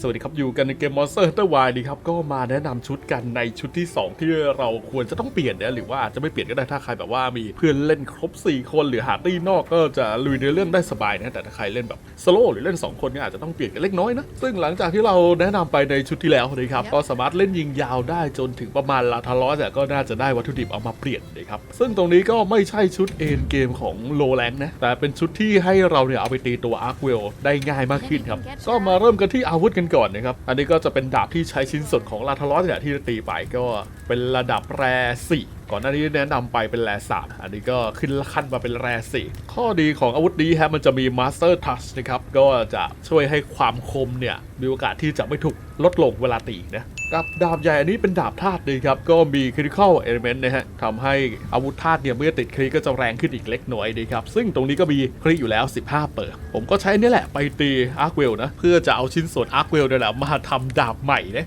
สวัสดีครับอยู่กันในเกม Monster Hunter Y ดีครับก็มาแนะนำชุดกันในชุดที่ 2 ที่เราควรจะต้องเปลี่ยนนะหรือว่าอาจจะไม่เปลี่ยนก็ได้ถ้าใครแบบว่ามีเพื่อนเล่นครบ 4 คนหรือหาตี้นอกก็จะลุยในเรื่องได้สบายนะแต่ถ้าใครเล่นแบบสโลหรือเล่น 2 คนเนี่ยอาจจะต้องเปลี่ยนกันเล็กน้อยนะซึ่งหลังจากที่เราแนะนำไปในชุดที่แล้วนะครับก็สามารถเล่นยิงยาวได้จนถึงประมาณลาทารอสก็น่าจะได้วัตถุดิบเอามาเปลี่ยนนะครับซึ่งตรงนี้ก็ไม่ใช่ชุดเอ็นเกมของโลแลงนะแต่เป็นชุดที่ให้เราเนี่ยเอาไปตีตัวอาร์คเวลได้ง่ายมากขึ้นครับก็มาเริ่มกันที่อาวุธกันก่อนนะครับ อันนี้ก็จะเป็นดาบที่ใช้ชิ้นส่วนของลาทารอสเนี่ยที่ตีไปก็เป็นระดับแรสี่ก่อนหน้านี้แนะนำไปเป็นแรสามอันนี้ก็ขึ้นขั้นมาเป็นแรสี่ข้อดีของอาวุธนี้ฮะมันจะมีมาสเตอร์ทัชนะครับ ก็จะช่วยให้ความคมเนี่ยมีโอกาสที่จะไม่ถูกลดลงเวลาตีนะ กับดาบใหญ่อันนี้เป็นดาบธาตุเลยครับ ก็มีคริติคอลเอลิเมนต์นะฮะทำให้อาวุธธาตุเนี่ยเมื่อติดคริก็จะแรงขึ้นอีกเล็กน้อยดีครับ ซึ่งตรงนี้ก็มีคริอยู่แล้ว 15 เปิดผมก็ใช้นี่แหละไปตีอาร์คเวลนะ เพื่อจะเอาชิ้นส่วนอาร์คเวลนี่แหละมาทำดาบใหม่นะ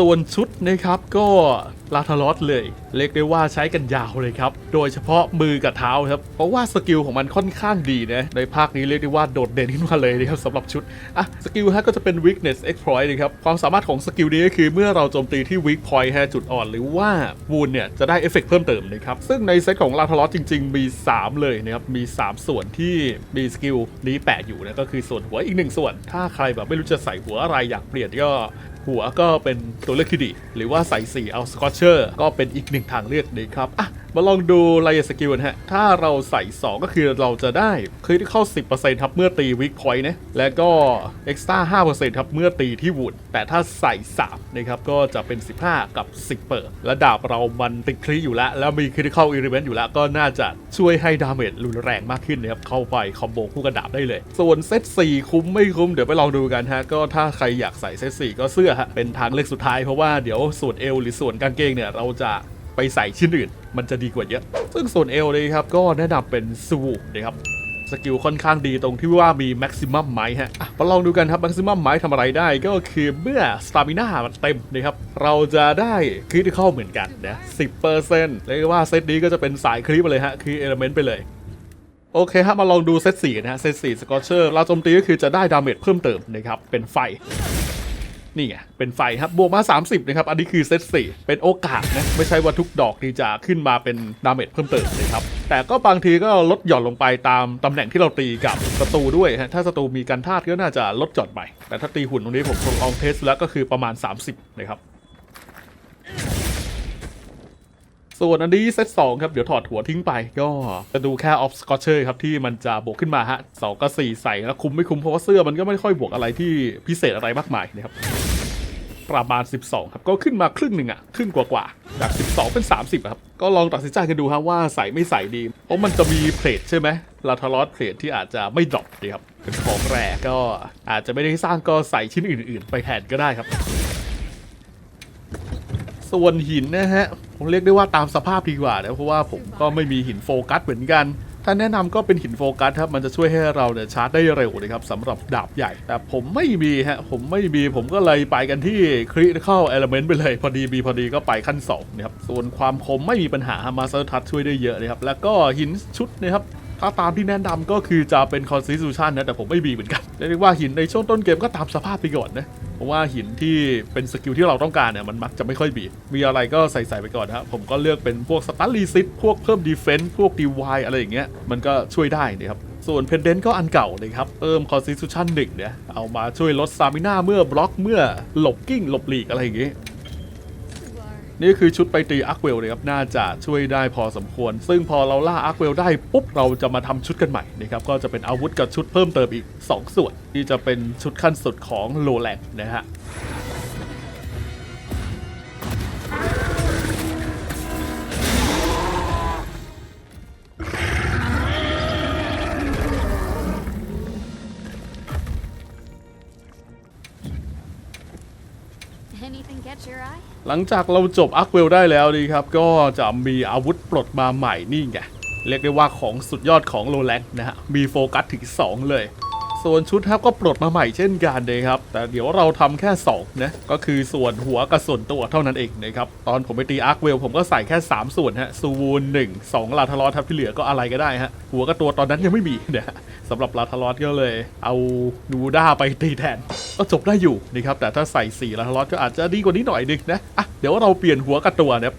ส่วนชุดนะครับก็ลาทารอสเลยเรียกได้ว่าใช้กันยาวเลยครับ โดยเฉพาะมือกับเท้าครับ เพราะว่าสกิลของมันค่อนข้างดีนะในภาคนี้เรียกได้ว่าโดดเด่นขึ้นมาเลยนะครับสำหรับชุดอะสกิลฮะก็จะเป็น weakness exploit นะครับความสามารถของสกิลนี้ก็คือเมื่อเราโจมตีที่ weak point ฮะจุดอ่อน หรือว่าวูนเนี่ยจะได้เอฟเฟกเพิ่มเติมนะครับซึ่งในเซตของลาทารอสจริง ๆ มี 3 เลยนะครับมี 3 ส่วนที่มีสกิลนี้แปะอยู่นะก็คือส่วนหัวอีกหนึ่งส่วน ถ้าใครแบบไม่รู้จะใส่หัวอะไรอยากเปลี่ยนก็ หัวก็เป็นตัวเลือกที่ดี หรือว่าใส่สีเอาสกอตเชอร์ก็เป็นอีกหนึ่งทางเลือกดีครับอะ มาลองดูรายลเอสกิลนะฮะ ถ้าเราใส่ 2 ก็คือเราจะได้คริติคอล10%ครับเมื่อตีวิกพอยต์นะ แล้วก็เอ็กซ์ต้า5%ครับเมื่อตีที่วูดแต่ถ้าใส่3นะครับก็จะเป็น 15 กับ 10เปิดและดาบเรามันติดคริอยู่แล้ว แล้วมีคริติคอลอิเลเมนต์อยู่แล้ว ก็น่าจะช่วยให้ดาเมจรุนแรงมากขึ้นนะครับ เข้าไปคอมโบคู่กับดาบได้เลย ส่วนเซต4คุ้มไม่คุ้มเดี๋ยวไปลองดูกันฮะ ก็ถ้าใครอยากใส่เซต4ก็เสื้อฮะ เป็นทางเลือกสุดท้ายเพราะว่าเดี๋ยวส่วนเอวหรือส่วนกางเกงเนี่ยเราจะ ไปใส่ชิ้นอื่น มันจะดีกว่าเยอะ ซึ่งส่วนเอลเลยครับ ก็แนะนำเป็นสวูนะครับสกิลค่อนข้างดีตรงที่ว่ามีแม็กซิมัมไม้ฮะมาลองดูกันครับแม็กซิมัมไม้ทำอะไรได้ก็คือเมื่อสตามิน่ามันเต็มนะครับ เราจะได้คริติคอลเหมือนกันนะ10%เรียกว่าเซตนี้ก็จะเป็นสายคลิปเลยฮะ คือเอลเมนต์ไปเลยโอเคครับมาลองดูเซต4นะฮะ เซต4สกอร์เชอร์เราโจมตีก็คือจะได้ดาเมจเพิ่มเติมนะครับ เป็นไฟ นี่ไงเป็นไฟครับบวกมา 30 นะครับ อันนี้คือเซต4เป็นโอกาสนะไม่ใช่ว่าทุกดอกที่จะขึ้นมาเป็นดาเมจเพิ่มเติมนะครับ แต่ก็บางทีก็ลดหย่อนลงไปตามตำแหน่งที่เราตีกับศัตรูด้วยฮะถ้าศัตรูมีการธาตุก็น่าจะลดหย่อนไป แต่ถ้าตีหุ่นตรงนี้ผมลองเทสแล้วก็คือประมาณ 30 นะครับ ส่วนอันนี้เซตสองครับเดี๋ยวถอดหัวทิ้งไปก็จะดูแค่ออฟสกอตเชอร์ครับที่มันจะบวกขึ้นมาฮะสองกับสี่ใส่แล้วคุ้มไม่คุ้มเพราะว่าเสื้อมันก็ไม่ค่อยบวกอะไรที่พิเศษอะไรมากมายนะครับประมาณ 12 ครับ ก็ขึ้นมาครึ่งหนึ่งอะครึ่งกว่าๆจาก 12 เป็น 30 ครับ ก็ลองตัดสินใจกันดูครับว่าใส่ไม่ใส่ดี เพราะมันจะมีเพลทใช่ไหมลาทารอสเพลทที่อาจจะไม่ดรอปดีครับเป็นของแรก็อาจจะไม่ได้สร้างก็ใส่ชิ้นอื่น ๆ ไปแทนก็ได้ครับ ส่วนหินนะฮะผมเรียกได้ว่าตามสภาพดีกว่านะเพราะว่าผมก็ไม่มีหินโฟกัสเหมือนกัน ถ้าแนะนำก็เป็นหินโฟกัสครับมันจะช่วยให้เราเนี่ยชาร์จได้เร็วนะครับสำหรับดาบใหญ่ แต่ผมไม่มีฮะผมไม่มีผมก็เลยไปกันที่ critical element ไปเลย พอดีมีพอดีก็ไปขั้น2นะครับส่วนความคมไม่มีปัญหามาสเตอร์ทัชช่วยได้เยอะนะครับแล้วก็หินชุดนะครับถ้าตามที่แนะนำก็คือจะเป็น constitution นะแต่ผมไม่มีเหมือนกันเรียกว่าหินในช่วงต้นเกมก็ตามสภาพไปก่อนนะ ราะว่าหินที่เป็นสกิลที่เราต้องการเนี่ยมันมักจะไม่ค่อยบีมีอะไรก็ใส่ใส่ๆไปก่อนนะครับผมก็เลือกเป็นพวกสตันรีซิตพวกเพิ่มดีเฟนส์พวกดีวอะไรอย่างเงี้ยมันก็ช่วยได้นะครับ ส่วนเพนเดนต์ก็อันเก่าเลยครับเพิ่มคอนสติชั่นหนึ่งเนี่ยเอามาช่วยลดสตามิน่าเมื่อบล็อกเมื่อหลบกิ้งหลบหลีกอะไรอย่างเงี้ย นี่คือชุดไปตีอาร์คเวลเลยครับ น่าจะช่วยได้พอสมควร ซึ่งพอเราล่าอาร์คเวลได้ปุ๊บเราจะมาทำชุดกันใหม่นะครับก็จะเป็นอาวุธกับชุดเพิ่มเติมอีก 2 ส่วน ที่จะเป็นชุดขั้นสุดของโลแลกนะฮะ หลังจากเราจบอาร์คเวลได้แล้วดีครับ ก็จะมีอาวุธปลดมาใหม่นี่ไง เรียกได้ว่าของสุดยอดของโรแลกนะฮะ มีโฟกัสถึง 2 เลย ส่วนชุดครับก็ปลดมาใหม่เช่นกันเลยครับ แต่เดี๋ยวเราทำแค่2นะก็คือส่วนหัวกับส่วนตัวเท่านั้นเองนะครับตอนผมไปตีอาร์คเวลผมก็ใส่แค่ 3 ส่วนฮะซูวูนหนึ่งสองลาทารอสครับที่เหลือก็อะไรก็ได้ฮะหัวกับตัวตอนนั้นยังไม่มีนะสำหรับลาทารอสก็เลย เอานูด้าไปตีแทนก็จบได้อยู่นะครับแต่ถ้าใส่4ลาทารอสก็อาจจะดีกว่านี้หน่อยนึงนะอะเดี๋ยวเราเปลี่ยนหัวกับตัวนะครับ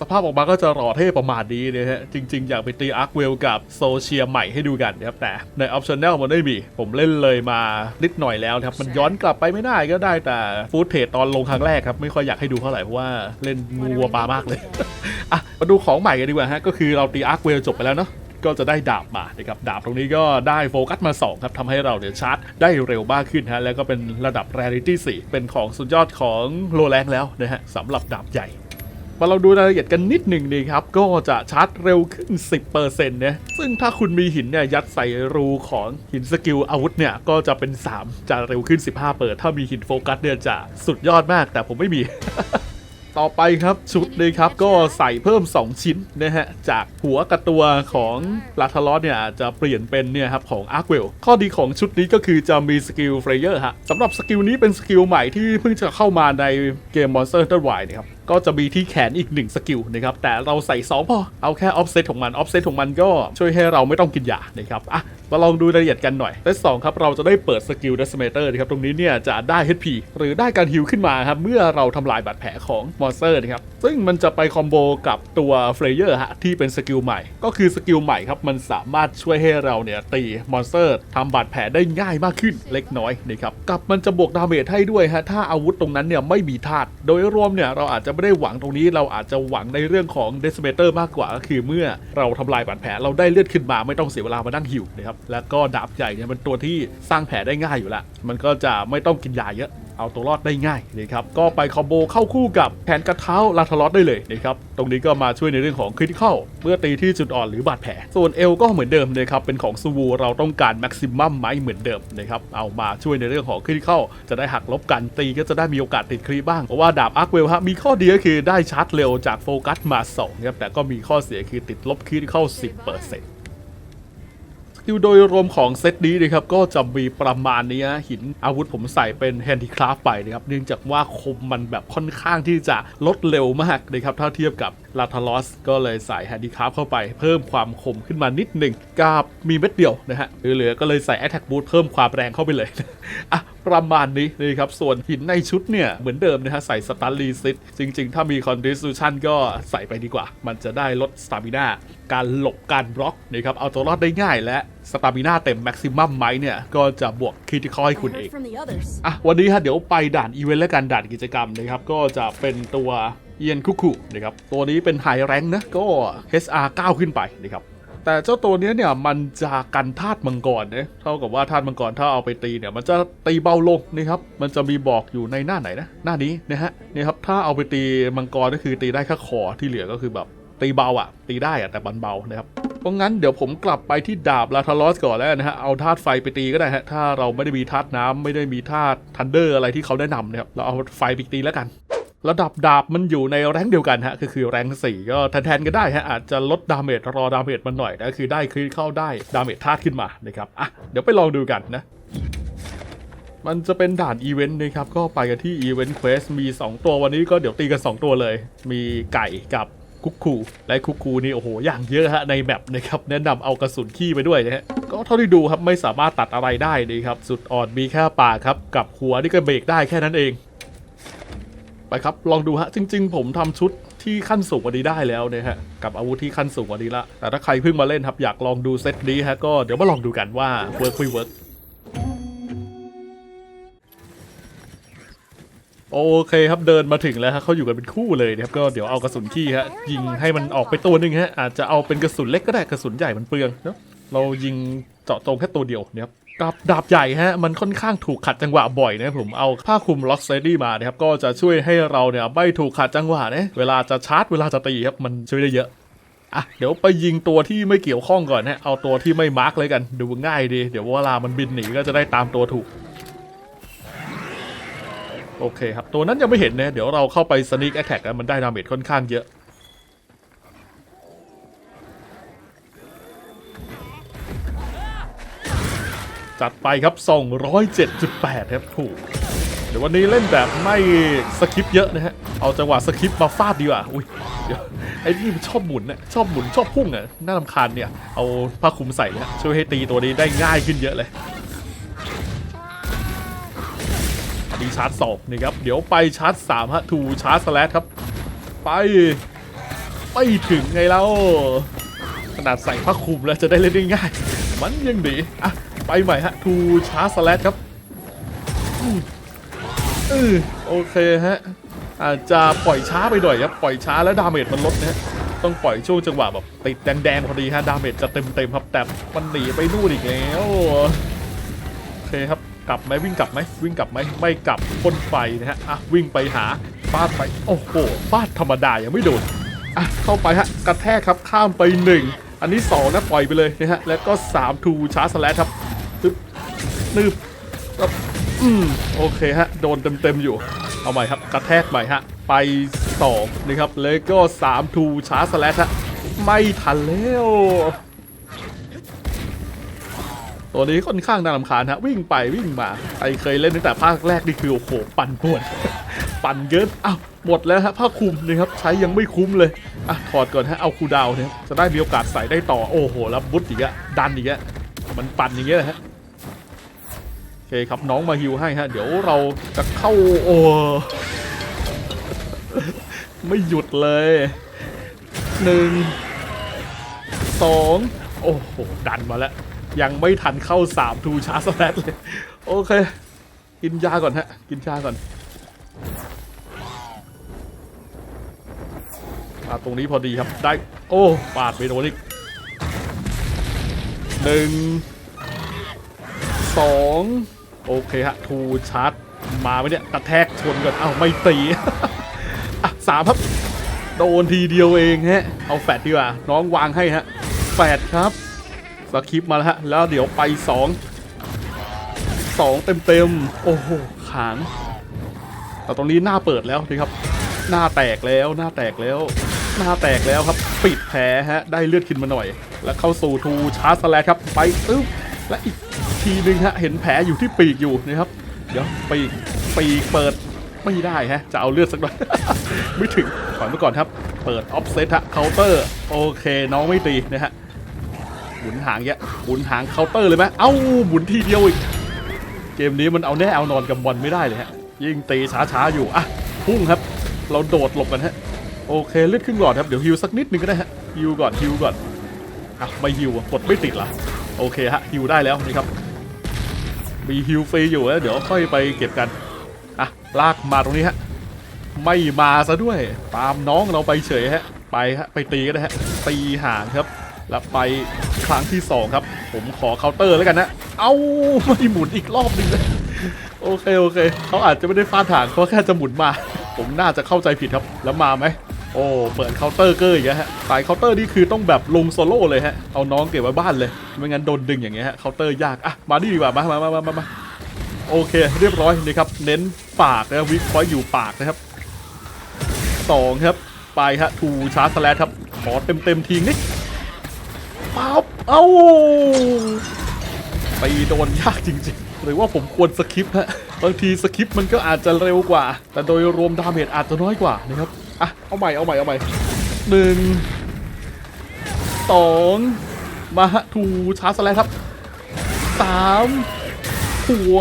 สภาพออกมาก็จะหล่อเท่ประมาณนี้นะฮะ จริง ๆ อยากไปตีอาร์คเวลกับโซเชียใหม่ให้ดูกันนะครับ แต่ในออปชั่นแนลมันไม่มี ผมเล่นเลยมานิดหน่อยแล้วนะครับ มันย้อนกลับไปไม่ได้ก็ได้แต่ฟูดเทจตอนลงครั้งแรกครับ ไม่ค่อยอยากให้ดูเท่าไหร่ เพราะว่าเล่นงูวัวปลามากเลย อะ มาดูของใหม่กันดีกว่าฮะ ก็คือเราตีอาร์คเวลจบไปแล้วเนาะก็จะได้ดาบมานะครับดาบตรงนี้ก็ได้โฟกัสมา 2 ครับทำให้เราเนี่ยชาร์จได้เร็วมากขึ้นฮะแล้วก็เป็นระดับ Rarity 4 เป็นของสุดยอดของโลแรงแล้วนะฮะสำหรับดาบใหญ่ มาเราดูรายละเอียดกันนิดหนึ่งดีครับ ก็จะชาร์จเร็วขึ้น 10%นะซึ่งถ้าคุณมีหินเนี่ยยัดใส่รูของหินสกิลอาวุธเนี่ย ก็จะเป็น 3 จะเร็วขึ้น 15 เปิด ถ้ามีหินโฟกัสเนี่ยจะสุดยอดมากแต่ผมไม่มี ต่อไปครับชุดเลยครับก็ใส่เพิ่ม 2 ชิ้นนะฮะ จากหัวกับตัวของลาทารอสเนี่ยจจะเปลี่ยนเป็นเนี่ยครับของอาร์คเวลข้อดีของชุดนี้ก็คือจะมีสกิลเฟรเยอร์ฮะสำหรับสกิลนี้เป็นสกิลใหม่ที่เพิ่งจะเข้ามาในเกม Monster Hunter Wilds นะครับก็จะมีที่แขนอีก 1 สกิลนะครับแต่เราใส่2พอเอาแค่ออฟเซตของมันออฟเซตของมันก็ช่วยให้เราไม่ต้องกินยานะครับอะ มาลองดูรายละเอียดกันหน่อยเซตสองครับเราจะได้เปิดสกิล Decimator นะครับตรงนี้เนี่ยจะได้ HP หรือได้การฮิลขึ้นมาครับเมื่อเราทำลายบาดแผลของมอนสเตอร์นะครับซึ่งมันจะไปคอมโบกับตัวเฟรเยอร์ฮะที่เป็นสกิลใหม่ ก็คือสกิลใหม่ครับมันสามารถช่วยให้เราเนี่ยตีมอนสเตอร์ทำบาดแผลได้ง่ายมากขึ้นเล็กน้อยนะครับกับมันจะบวกดาเมจให้ด้วยฮะถ้าอาวุธตรงนั้นเนี่ยไม่มีธาตุโดยรวมเนี่ยเราอาจจะไม่ได้หวังตรงนี้เราอาจจะหวังในเรื่องของเดสเมเตอร์มากกว่าก็คือเมื่อเราทำลายบาดแผลเราได้เลือดขึ้นมาไม่ต้องเสียเวลามานั่งหิวนะครับแล้วก็ดาบใหญ่เนี่ยมันตัวที่สร้างแผลได้ง่ายอยู่ละ มันก็จะไม่ต้องกินยาเยอะ เอาตัวรอดได้ง่ายนะครับ ก็ไปคอมโบเข้าคู่กับแขนกระเท้าลาทารอสได้เลยนะครับ ตรงนี้ก็มาช่วยในเรื่องของคริติคอลเมื่อตีที่จุดอ่อนหรือบาดแผล ส่วนเอลก็เหมือนเดิมนะครับ เป็นของซูวูเราต้องการแม็กซิมัมไหมเหมือนเดิมนะครับ เอามาช่วยในเรื่องของคริติคอลจะได้หักลบกันตีก็จะได้มีโอกาสติดครีบ้าง เพราะว่าดาบอาร์คเวลฮะมีข้อดีก็คือได้ชาร์จเร็วจากโฟกัสมา2นะครับ แต่ก็มีข้อเสียคือติดลบคริติคอล10%ส กิลโดยรวมของเซตนี้นะครับก็จะมีประมาณนี้นะหินอาวุธผมใส่เป็นแฮนดิคราฟไปนะครับเนื่องจากว่าคมมันแบบค่อนข้างที่จะลดเร็วมากนะครับถ้าเทียบกับลาทารอสก็เลยใส่แฮนดิคราฟเข้าไปเพิ่มความคมขึ้นมานิดหนึ่งกับมีเม็ดเดียวนะฮะเหลือๆก็เลยใส่แอตแทกบูทเพิ่มความแรงเข้าไปเลยอะ ประมาณนี้นะครับ ส่วนหินในชุดเนี่ย เหมือนเดิมนะฮะใส่สตันรีซิตจริง ๆ ถ้ามี Constitution ก็ใส่ไปดีกว่า มันจะได้ลดสตามินาการหลบการบล็อกนะครับเอาตัวรอดได้ง่ายและสตามินาเต็มแม็กซิมัมไหมเนี่ย ก็จะบวกคริติคอลให้ I คุณ heard เอง from the others. อะวันนี้ฮะเดี๋ยวไปด่านอีเวนต์และการด่านกิจกรรมนะครับก็จะเป็นตัวเอียนคุคุนะครับตัวนี้เป็นไฮแรงนะก็ HR 9 ขึ้นไปนะครับ แต่เจ้าตัวนี้เนี่ยมันจะกันธาตุมังกรเนะเท่ากับว่าธาตุมังกรถ้าเอาไปตีเนี่ยมันจะตีเบาลงนะครับมันจะมีบอกอยู่ในหน้าไหนนะหน้านี้นะฮะนี่ครับถ้าเอาไปตีมังกรก็คือตีได้แค่คอที่เหลือก็คือแบบตีเบาอะตีได้อะแต่บันเบานะครับเพราะงั้นเดี๋ยวผมกลับไปที่ดาบลาทารอสก่อนแล้วนะฮะเอาธาตุไฟไปตีก็ได้ฮะถ้าเราไม่ได้มีธาตุน้ำไม่ได้มีธาตุทันเดอร์อะไรที่เขาแนะนำนะครับเราเอาไฟไปตีแล้วกัน ระดับดาบมันอยู่ในแรงเดียวกันฮะก็คือแรงสี่ก็แทนๆกันได้ฮะ อาจจะลดดาเมจรอดาเมจมันหน่อยนะคือได้คลิเข้าได้ดาเมจธาตุขึ้นมานะครับอะเดี๋ยวไปลองดูกันนะมันจะเป็นด่านอีเวนต์นะครับ ก็ไปกันที่อีเวนต์เควสมี 2 ตัววันนี้ก็เดี๋ยวตีกัน 2 ตัวเลย มีไก่กับคุกคูและคุกคูนี่โอ้โหอย่างเยอะฮะในแมปนะครับ แนะนำเอากระสุนขี้ไปด้วยนะฮะก็เท่าที่ดูครับไม่สามารถตัดอะไรได้นะครับ สุดอ่อนมีแค่ปากครับ กับหัวนี่ก็เบรกได้แค่นั้นเอง ไปครับ ลองดูฮะ จริง ๆ ผมทำชุดที่ขั้นสูงกว่านี้ได้แล้วนะฮะ กับอาวุธที่ขั้นสูงกว่านี้ละ แต่ถ้าใครเพิ่งมาเล่นครับ อยากลองดูเซตนี้ฮะ ก็เดี๋ยวมาลองดูกันว่าเวิร์กไม่เวิร์กโอเคครับเดินมาถึงแล้วฮะเขาอยู่กันเป็นคู่เลยนะครับก็เดี๋ยวเอากระสุนขี้ฮะยิงให้มันออกไปตัวหนึงฮะอาจจะเอาเป็นกระสุนเล็กก็ได้กระสุนใหญ่มันเปลืองเนาะเรายิงเจาะตรงแค่ตัวเดียวนะครับ กับดาบใหญ่ฮะมันค่อนข้างถูกขัดจังหวะบ่อยนะผมเอาผ้าคลุมล็อกเซดี้มานะครับก็จะช่วยให้เราเนี่ยไม่ถูกขัดจังหวะนะเวลาจะชาร์จเวลาจะตีครับมันช่วยได้เยอะอะเดี๋ยวไปยิงตัวที่ไม่เกี่ยวข้องก่อนฮะเอาตัวที่ไม่มาร์กเลยกัน ดูง่ายดี เดี๋ยวเวลามันบินหนีก็จะได้ตามตัวถูก โอเคครับ ตัวนั้นยังไม่เห็นนะเดี๋ยวเราเข้าไปสนิ k แอ t แท็กแล้วมันได้ดาเมจค่อนข้างเยอะ จัดไปครับ 207.8 ครับถูกเดี๋ยววันนี้เล่นแบบไม่สคริปเยอะนะฮะ เอาจังหวะสคริปมาฟาดดีกว่า อุ้ยเดี๋ยวไอ้นี่มันชอบหมุนนะชอบหมุนชอบพุ่งอะน่ารำคาญเนี่ย เอาผ้าคลุมใส่นะช่วยให้ตีตัวนี้ได้ง่ายขึ้นเยอะเลยอันนี้ชาร์จสองนะครับ เดี๋ยวไปชาร์จสามฮะทูชาร์จสแลชครับ ไปไม่ถึงไงแล้ว ขนาดใส่ผ้าคลุมแล้วจะได้เล่นได้ง่าย มันยังดีอะ ไปใหม่ฮะทูชาร์สแลชครับอืมเออโอเคฮะอาจจะปล่อยช้าไปหน่อยครับปล่อยช้าแล้วดาเมจมันลดนะฮะต้องปล่อยช่วงจังหวะแบบติดแดงๆพอดีฮะดาเมจจะเต็มๆครับแต่มันหนีไปนู่นอีกแล้วโอเคครับกลับไหมวิ่งกลับไหมวิ่งกลับไหมไม่กลับพ่นไฟนะฮะอะวิ่งไปหาฟาดไปโอ้โหฟาดธรรมดายังไม่โดนอะเข้าไปฮะกระแทกครับข้ามไปหนึ่งอันนี้สองนะปล่อยไปเลยนะฮะแล้วก็สามทูชาร์จสแลชครับ นึบครับอืมโอเคฮะ โดนเต็มๆอยู่ เอาใหม่ครับ กระแทกใหม่ฮะ ไปสองนะครับแล้วก็สามทูชาร์จสแลชฮะ ไม่ทันแล้ว ตัวนี้ค่อนข้างน่ารำคาญฮะ วิ่งไปวิ่งมาใครเคยเล่นตั้งแต่ภาคแรกนี่คือ โอ้โห ปั่นป่วนปั่นเกินอ้าวหมดแล้วฮะผ้าคลุมนะครับ ใช้ยังไม่คุ้มเลย อะ ถอดก่อนฮะ เอาคูลดาวน์เนี่ยจะได้มีโอกาสใส่ได้ต่อ โอ้โห แล้วบุตอีกอะดันอีกอะมันปั่นอย่างเงี้ยนะฮะโอเคครับน้องมาฮิวให้ฮะ เดี๋ยวเราจะเข้าโอ้ไม่หยุดเลยหนึ่งสองโอ้โห ดันมาแล้ว ยังไม่ทันเข้า3ทูชาร์สแลตเลย โอเค กินยาก่อนฮะ กินยาก่อนมาตรงนี้พอดีครับ ได้ โอ้ ปาดไปโดนอีกหนึ่งสอง โอเคฮะทูชาร์จมาไหมเนี่ยกระแทกชนก่อนเอ้าไม่ตีอะสามครับ โดนทีเดียวเองฮะ เอาแฟดดีกว่า น้องวางให้ฮะแฟดครับสคริปมาแล้วฮะ แล้วเดี๋ยวไปสองสองเต็มเต็มๆโอ้โหขางแต่ตรงนี้หน้าเปิดแล้วนะครับ หน้าแตกแล้วหน้าแตกแล้ว หน้าแตกแล้วครับ ปิดแผลฮะ ได้เลือดขึ้นมาหน่อย แล้วเข้าสู่ทูชาร์จสแลครับ ไปอึ๊บและอีก ทีหนึ่งฮะ เห็นแผลอยู่ที่ปีกอยู่นะครับ เดี๋ยวปีกปีกเปิดไม่ได้ฮะ จะเอาเลือดสักหน่อย ไม่ถึงถอยมาก่อนครับ เปิดออฟเซตฮะเคาน์เตอร์ โอเคน้องไม่ตีนะฮะหมุนหางเงี้ยหมุนหางเคาน์เตอร์เลยไหมเอ้าหมุนทีเดียวอีก เกมนี้มันเอาแน่เอานอนกับบอลไม่ได้เลยฮะ ยิ่งตีช้าๆอยู่ อะ พุ่งครับ เราโดดหลบกันฮะ โอเคเลือดขึ้นหลอดครับ เดี๋ยวฮิวสักนิดนึงก็ได้ฮะ ฮิวก่อนฮิวก่อน อะไม่ฮิวกดไม่ติดเหรอโอเคฮะฮิวได้แล้วนี่ครับ มีฮิวฟรีอยู่แล้วเดี๋ยวค่อยไปเก็บกัน อะ ลากมาตรงนี้ฮะ ไม่มาซะด้วย ตามน้องเราไปเฉยฮะ ไปฮะ ไปตีก็ได้ฮะ ตีห่างครับ แล้วไปครั้งที่สองครับ ผมขอเคาน์เตอร์แล้วกันนะ เอาไม่หมุนอีกรอบหนึงเลยโอเค โอเค เขาอาจจะไม่ได้ฟาดฐานเขาแค่จะหมุนมา ผมน่าจะเข้าใจผิดครับ แล้วมาไหม โอ้เปิดเคาน์เตอร์เกอร์อย่างเงี้ยฮะสายเคาน์เตอร์นี่คือต้องแบบลงโซโล่เลยฮะเอาน้องเก็บไว้บ้านเลยไม่งั้นโดนดึงอย่างเงี้ยฮะเคาน์เตอร์ยากอะมาดิดีกว่ามามามามามามาโอเค เรียบร้อยนี่ครับเน้นปากนะวิกพอยอยู่ปากนะครับสองครับไปฮะทูชาร์จสแลชครับขอเต็มเต็มทีนิดปั๊บเอ้าไปโดนยากจริง ๆ หรือว่าผมควรสคิปฮะบางทีสคิปมันก็อาจจะเร็วกว่า แต่โดยรวมดาเมจอาจจะน้อยกว่านะครับ อะเอาใหม่เอาใหม่เอาใหม่หนึ่งสองมาทูชาร์จแลชครับสามหัว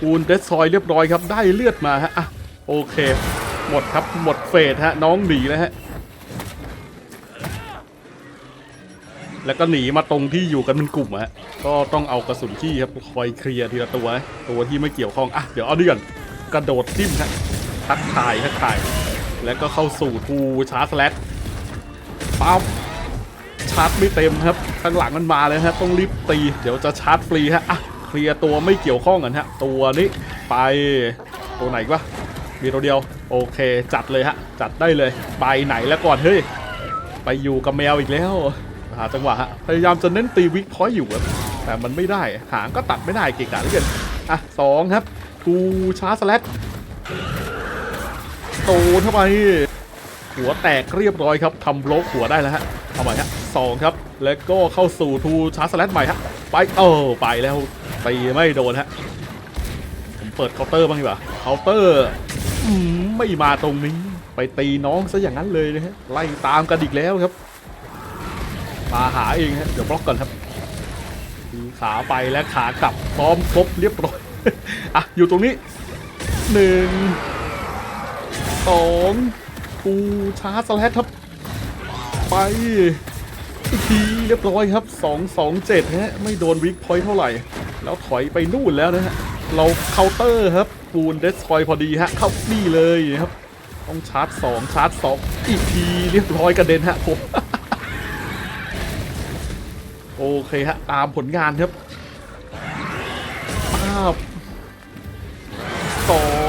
ปูนเดสซอยเรียบร้อยครับได้เลือดมาฮะอะโอเค หมดครับหมดเฟสฮะน้องหนีแล้วฮะแล้วก็หนีมาตรงที่อยู่กันเป็นกลุ่มฮะก็ต้องเอากระสุนขี้ครับคอยเคลียร์ทีละตัวตัวที่ไม่เกี่ยวข้องอะเดี๋ยวเอาด้วยกันกระโดดจิ้มฮะทักทายทักทาย แล้วก็เข้าสู่ทูชาร์จแลชปั๊บชาร์จไม่เต็มครับ ข้างหลังมันมาเลยฮะต้องรีบตี เดี๋ยวจะชาร์จฟรีฮะอะเคลียร์ตัวไม่เกี่ยวข้องกันฮะ ตัวนี้ไปตัวไหนวะมีตัวเดียว โอเค จัดเลยฮะ จัดได้เลย ไปไหนแล้วก่อน เฮ้ย ไปอยู่กับแมวอีกแล้วหาจังหวะฮะ พยายามจะเน้นตีวิกพอยอยู่อะแต่มันไม่ได้ หางก็ตัดไม่ได้เก่งกาเหลือเกินอะสองครับทูชาร์สแลต โตเข้าไปหัวแตกเรียบร้อยครับทำบล็อกหัวได้แล้วฮะเอาใหม่ฮะสองครับ แล้วก็เข้าสู่ทูชาร์สแลตใหม่ฮะไปเออไปแล้วตีไม่โดนฮะผมเปิดเคาน์เตอร์บ้างดีกว่าเคาน์เตอร์ไม่มาตรงนี้ ไปตีน้องซะอย่างนั้นเลยนะฮะไล่ตามกันอีกแล้วครับ มาหาเองฮะเดี๋ยวบล็อกก่อนครับขาไปและขากลับพร้อมครบเรียบร้อยอะอยู่ตรงนี้หนึ่ง สองกูชาร์จสแลตครับไปอีกทีเรียบร้อยครับ 227ฮะไม่โดนวิกพอยต์เท่าไหร่ แล้วถอยไปนู่นแล้วนะฮะ เราเคาน์เตอร์ครับปูนเดสคอยพอดีฮะ เข้านี่เลยครับ ต้องชาร์จ 2 ชาร์จ 2 อีกทีเรียบร้อยกระเด็นฮะผมโอเคฮะ ตามผลงานครับป้าบ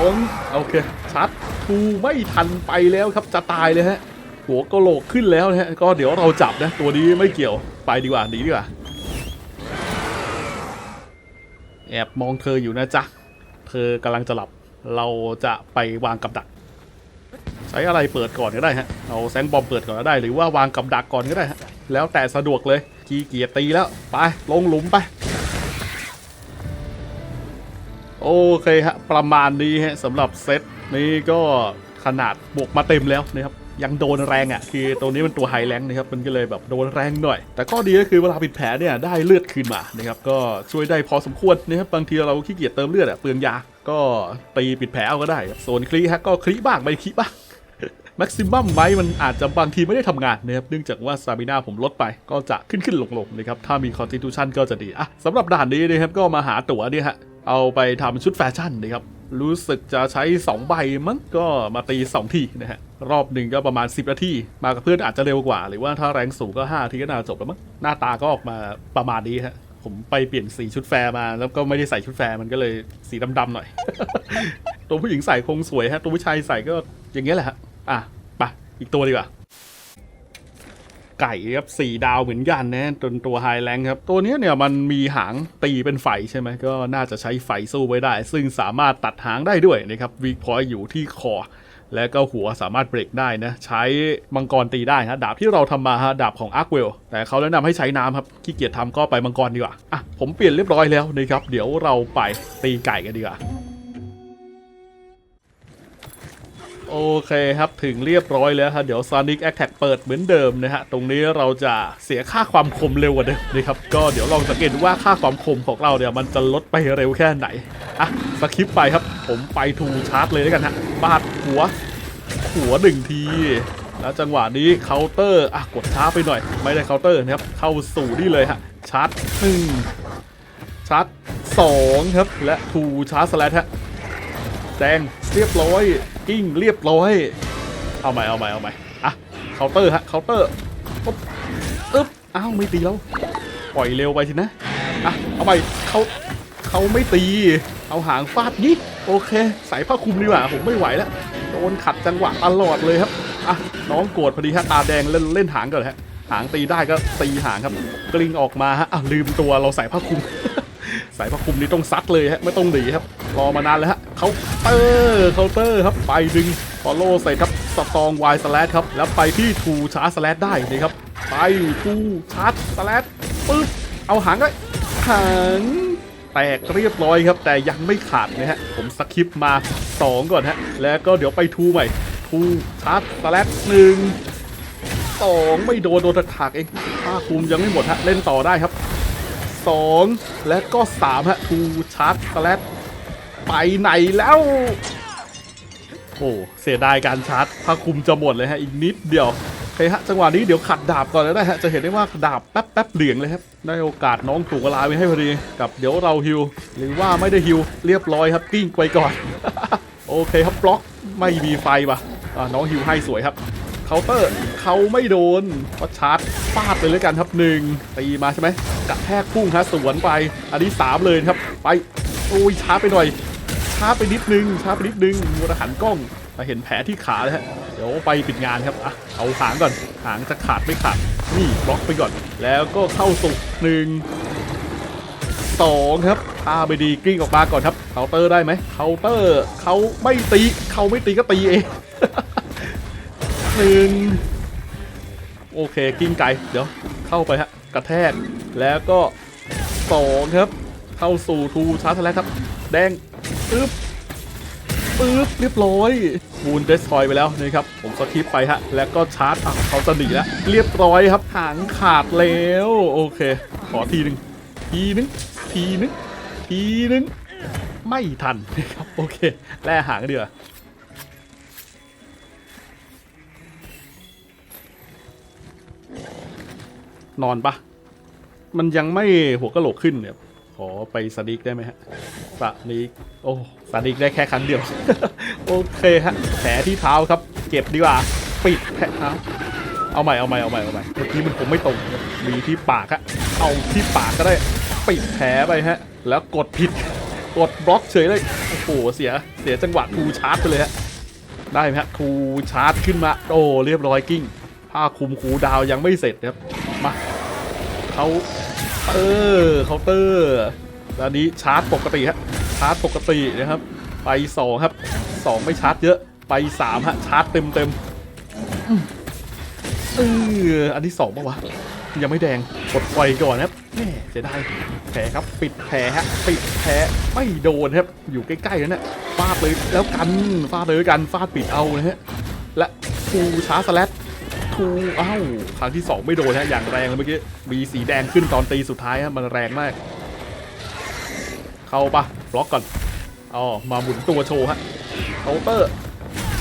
สองโอเคชาร์จทูไม่ทันไปแล้วครับจะตายเลยฮะหัวกะโหลกขึ้นแล้วนะฮะก็เดี๋ยวเราจับนะ ตัวนี้ไม่เกี่ยวไปดีกว่าหนีดีกว่าแอบมองเธออยู่นะจ๊ะ เธอกำลังจะหลับ เราจะไปวางกับดัก ใช้อะไรเปิดก่อนก็ได้ฮะ เอาแซงบอมเปิดก่อนก็ได้ หรือว่าวางกับดักก่อนก็ได้ฮะ แล้วแต่สะดวกเลยขี้เกียจตีแล้ว ไป ลงหลุมไป โอเคฮะประมาณนี้ฮะสำหรับเซตนี้ก็ขนาดบวกมาเต็มแล้วนะครับยังโดนแรงอะคือตัวนี้มันตัวไฮแรงนะครับมันก็เลยแบบโดนแรงหน่อย แต่ข้อดีก็คือเวลาปิดแผลเนี่ยได้เลือดคืนมานะครับก็ช่วยได้พอสมควรนะครับบางทีเราขี้เกียจเติมเลือดอะเปลืองยาก็ตีปิดแผลเอาก็ได้ ส่วนคลีฮะก็คลีบ้างไม่คลีบ้างแม็กซิมัมไว้มันอาจจะบางทีไม่ได้ทำงานนะครับเนื่องจากว่าซาบิน่าผมลดไปก็จะขึ้นขึ้นลงลงนะครับถ้ามีคอนสติทูชันก็จะดีอะสำหรับด่านนี้นะครับก็มาหาตั๋วเนี่ยฮะ เอาไปทำชุดแฟชั่นนะครับ รู้สึกจะใช้ 2 ใบมั้งก็มาตี 2 ทีนะฮะ รอบหนึ่งก็ประมาณ 10 นาที มากับเพื่อนอาจจะเร็วกว่า หรือว่าถ้าแรงสูงก็ 5 ทีก็น่าจบแล้วมั้งหน้าตาก็ออกมาประมาณนี้ฮะผมไปเปลี่ยนสีชุดแฟร์มา แล้วก็ไม่ได้ใส่ชุดแฟร์มันก็เลยสีดำๆหน่อย ตัวผู้หญิงใส่คงสวยฮะตัวผู้ชายใส่ก็อย่างเงี้ยแหละฮะอะไปอีกตัวดีกว่า ไก่ครับสี่ดาวเหมือนกันนะจนตัวไฮแรงครับ ตัวนี้เนี่ยมันมีหางตีเป็นไฟใช่ไหมก็น่าจะใช้ไฟสู้ไว้ได้ ซึ่งสามารถตัดหางได้ด้วยนะครับวีคพอยอยู่ที่คอแล้วก็หัวสามารถเบรกได้นะ ใช้มังกรตีได้ฮะดาบที่เราทำมาฮะดาบของอาร์คเวลแต่เขาแนะนำให้ใช้น้ำครับขี้เกียจทำก็ไปมังกรดีกว่าอะผมเปลี่ยนเรียบร้อยแล้วนะครับเดี๋ยวเราไปตีไก่กันดีกว่า โอเคครับถึงเรียบร้อยแล้วครับเดี๋ยว Sonic Attack เปิดเหมือนเดิมนะฮะ ตรงนี้เราจะเสียค่าความคมเร็วกว่าเดิมนะครับก็เดี๋ยวลองสังเกตว่าค่าความคมของเราเนี่ยมันจะลดไปเร็วแค่ไหน อะสคิปไปครับ ผมไปทูชาร์จเลยแล้วกันฮะบาดหัว หัวหนึ่งที แล้วจังหวะนี้เคาน์เตอร์อะกดช้าไปหน่อย ไม่ได้เคาน์เตอร์นะครับเข้าสู่นี่เลยฮะชาร์จหนึ่งชาร์จสองครับและทูชาร์จสแลชฮะแดง เรียบร้อยกิ้งเรียบร้อย เอาใหม่เอาใหม่เอาใหม่อะเคาน์เตอร์ฮะเคาน์เตอร์ปุ๊บอึ๊บอ้าวไม่ตีแล้วปล่อยเร็วไปสินะอะเอาใหม่เขาเขาไม่ตี เอาหางฟาดยิกโอเค ใส่ผ้าคลุมดีกว่าผมไม่ไหวแล้วโดนขัดจังหวะตลอดเลยครับอะน้องโกรธพอดีฮะตาแดงเล่นเล่นหางก่อนฮะหางตีได้ก็ตีหางครับกลิ้งออกมาฮะอะลืมตัวเราใส่ผ้าคลุม สายพระคุมนี่ต้องซัดเลยฮะไม่ต้องหนีครับรอมานานแล้วฮะเขาเตอร์เคาน์เตอร์ครับไปดึงฟอลโล่ใส่ครับสตองไวสแลชครับแล้วไปที่ทูชาร์สแลชได้นี่ครับไปทูชาร์สแลชปึ๊บเอาหางก็หางแตกเรียบร้อยครับ แต่ยังไม่ขาดนะฮะ ผมสคิปมา 2 ก่อนฮะ แล้วก็เดี๋ยวไปทูใหม่ ทูชาร์จสแลชหนึ่งสองไม่โดน โดนตะถากเองผ้าคลุมยังไม่หมดฮะ เล่นต่อได้ครับ 2 และก็ 3 ฮะทูชาร์จสแลตไปไหนแล้ว โอ้เสียดายการชาร์จผ้าคุมจะหมดเลยฮะ อีกนิดเดียวโอเคฮะจังหวะนี้เดี๋ยวขัดดาบก่อนแล้วได้ฮะ จะเห็นได้ว่าดาบแป๊บแป๊บเหลืองเลยครับ ได้โอกาสน้องถูกเวลาไว้ให้พอดี กับเดี๋ยวเราฮิว หรือว่าไม่ได้ฮิวเรียบร้อยครับกิ้งไปก่อน โอเคครับบล็อกไม่มีไฟว่ะน้องฮิวให้สวยครับ เคาน์เตอร์เขาไม่โดนก็ชาร์จฟาดไปเลยกันครับหนึ่งตีมาใช่ไหมกระแทกพุ่งฮะสวนไป อันนี้สามเลยครับ ไปโอ้ยช้าไปหน่อย ช้าไปนิดนึง ช้าไปนิดนึงมัวหันกล้องมาเห็นแผลที่ขาเลยฮะเดี๋ยวไปปิดงานครับอะเอาหางก่อนหางจะขาดไม่ขาดนี่บล็อกไปก่อน แล้วก็เข้าสู่หนึ่งสองครับถ้าไปดีกลิ้งออกมาก่อนครับเคาน์เตอร์ได้ไหมเคาน์เตอร์เขาไม่ตีเขาไม่ตีก็ตีเอง นึงโอเคกิ้งไก่เดี๋ยวเข้าไปฮะกระแทกแล้วก็สองครับ เข้าสู่ทูชาร์จแล้วครับ แดงปึ๊บปึ๊บเรียบร้อยบูนเดสทอยไปแล้วนะครับ ผมสคิปไปฮะ แล้วก็ชาร์จอะเขาจะหนีแล้ว เรียบร้อยครับหางขาดแล้ว โอเค ขอทีหนึ่งทีหนึง ทีหนึง ทีหนึง ไม่ทันนะครับ โอเค แล่หางเดือ นอนปะมันยังไม่หัวกะโหลกขึ้นเนี่ยขอไปสนิกได้ไหมฮะสนิกโอ้สนิกได้แค่ครั้งเดียว โอเคฮะแผลที่เท้าครับ เก็บดีกว่าปิดแผลเท้าเอาใหม่เอาใหม่เอาใหม่เอาใหม่เมื่อกี้มันคงไม่ตรงมีที่ปากฮะเอาที่ปากก็ได้ปิดแผลไปฮะ แล้วกดผิดกดบล็อกเฉยเลยโอ้โหเสียเสียจังหวะทูชาร์จไปเลยฮะได้ไหมฮะทูชาร์จขึ้นมาโอ้เรียบร้อยกิ้งผ้าคลุมคูดาวยังไม่เสร็จครับ มาเขาเออเคาน์เตอร์ตอนนี้ชาร์จปกติฮะชาร์จปกตินะครับ ไปสองครับสองไม่ชาร์จเยอะไปสามฮะชาร์จเต็มเต็มเอออันที่สองปะวะยังไม่แดงกดไฟก่อนครับแม่เสียดายแผลครับปิดแผลฮะปิดแผลไม่โดนครับ อยู่ใกล้ๆแล้วเนี่ยฟาดเลยแล้วกันฟาดเลยกันฟาดปิดเอานะฮะและทูชาร์จสแลต ทูเอ้าครั้งที่ 2 ไม่โดนฮะอย่างแรงเลยเมื่อกี้มีสีแดงขึ้นตอนตีสุดท้ายฮะมันแรงมาก เข้าปะบล็อกก่อนอ๋อมาหมุนตัวโชว์ฮะเคาน์เตอร์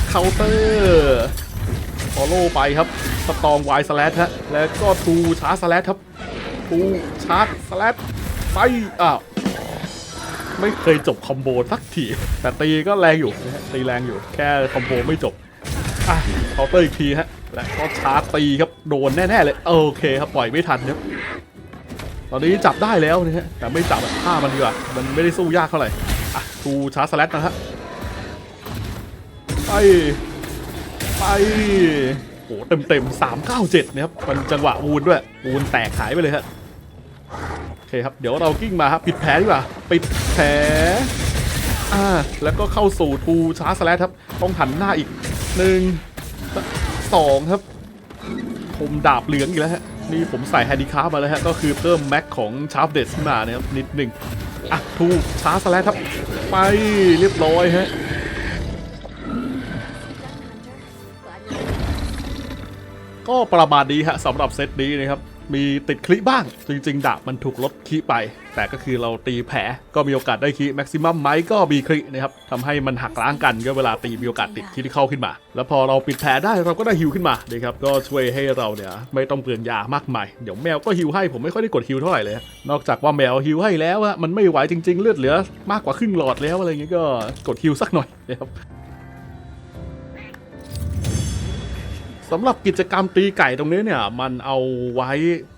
เคาน์เตอร์ฟอลโล่ไปครับสตองไวสแลตฮะแล้วก็ทูชาร์สแลตครับทูชาร์จสแลตไปอ้าวไม่เคยจบคอมโบสักทีแต่ตีก็แรงอยู่นะฮะตีแรงอยู่ แค่คอมโบไม่จบอะเคาน์เตอร์อีกทีฮะ และก็ชาร์จตีครับโดนแน่ๆเลยโอเคครับปล่อยไม่ทันครับตอนนี้จับได้แล้วนะฮะแต่ไม่จับฆ่ามันดีกว่ามันไม่ได้สู้ยากเท่าไหร่อะทูชาร์จสแลตนะฮะไปไปโอ้เต็มเต็มๆ397นะครับมันจังหวะวูนด้วยวูนแตกหายไปเลยฮะโอเคครับเดี๋ยวเรากิ้งมาครับปิดแผลดีกว่าปิดแผลอ่าแล้วก็เข้าสู่ทูชาร์จสแลตครับต้องหันหน้าอีกหนึ่ง สองครับ ผมดาบเหลืองอีกแล้วฮะ นี่ผมใส่แฮนดิคาร์มาแล้วฮะ ก็คือเพิ่มแม็กของชาร์ปเดสขึ้นมานะครับ นิดหนึ่งอะทูชาร์จสแลตครับ ไปเรียบร้อยฮะก็ประมาณนี้ฮะสำหรับเซตนี้นะครับ มีติดคลิบ้าง จริง ๆ ดาบมันถูกลดคีไป แต่ก็คือเราตีแผลก็มีโอกาสได้คีแม็กซิมัมไหมก็มีคลินะครับทำให้มันหักล้างกันก็เวลาตีมีโอกาสติดคีที่เข้าขึ้นมา แล้วพอเราปิดแผลได้เราก็ได้ฮิวขึ้นมานะครับก็ช่วยให้เราเนี่ยไม่ต้องเปลืองยามากมายเดี๋ยวแมวก็ฮิวให้ผมไม่ค่อยได้กดฮิวเท่าไหร่เลย นอกจากว่าแมวฮิวให้แล้วอะมันไม่ไหวจริง ๆ เลือดเหลือ มากกว่าครึ่งหลอดแล้วอะไรเงี้ยก็กดฮิวสักหน่อยนะครับ สำหรับกิจกรรมตีไก่ตรงนี้เนี่ย มันเอาไว้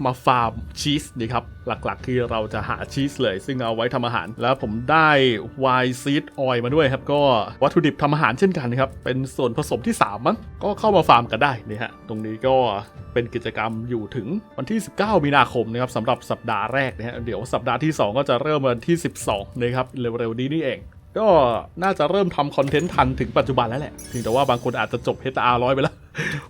มาฟาร์มชีสดีครับ หลักๆ คือเราจะหาชีสเลย ซึ่งเอาไว้ทำอาหาร แล้วผมได้ไวซีดออยมาด้วยครับ ก็วัตถุดิบทำอาหารเช่นกันนะครับ เป็นส่วนผสมที่ 3 มั้ง ก็เข้ามาฟาร์มกันได้นี่ฮะ ตรงนี้ก็เป็นกิจกรรมอยู่ถึงวันที่ 19 มีนาคมนะครับสำหรับสัปดาห์แรกนะฮะเดี๋ยวสัปดาห์ที่ 2 ก็จะเริ่มวันที่ 12นะครับเร็วๆนี้นี่เอง ก็น่าจะเริ่มทำคอนเทนต์ทันถึงปัจจุบันแล้วแหละเพียงแต่ว่าบางคนอาจจะจบ HR ร้อยไปแล้ว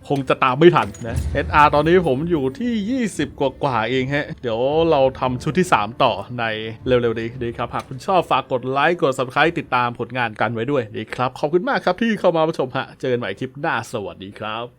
คงจะตามไม่ทันนะ HR ตอนนี้ผมอยู่ที่ 20 กว่ากว่าเองฮะ เดี๋ยวเราทำชุดที่ 3 ต่อในเร็วๆนี้ดีครับ หากคุณชอบฝากกดไลค์กด subscribe ติดตามผลงานกันไว้ด้วยดีครับ ขอบคุณมากครับที่เข้ามาชมฮะ เจอกันใหม่คลิปหน้าสวัสดีครับ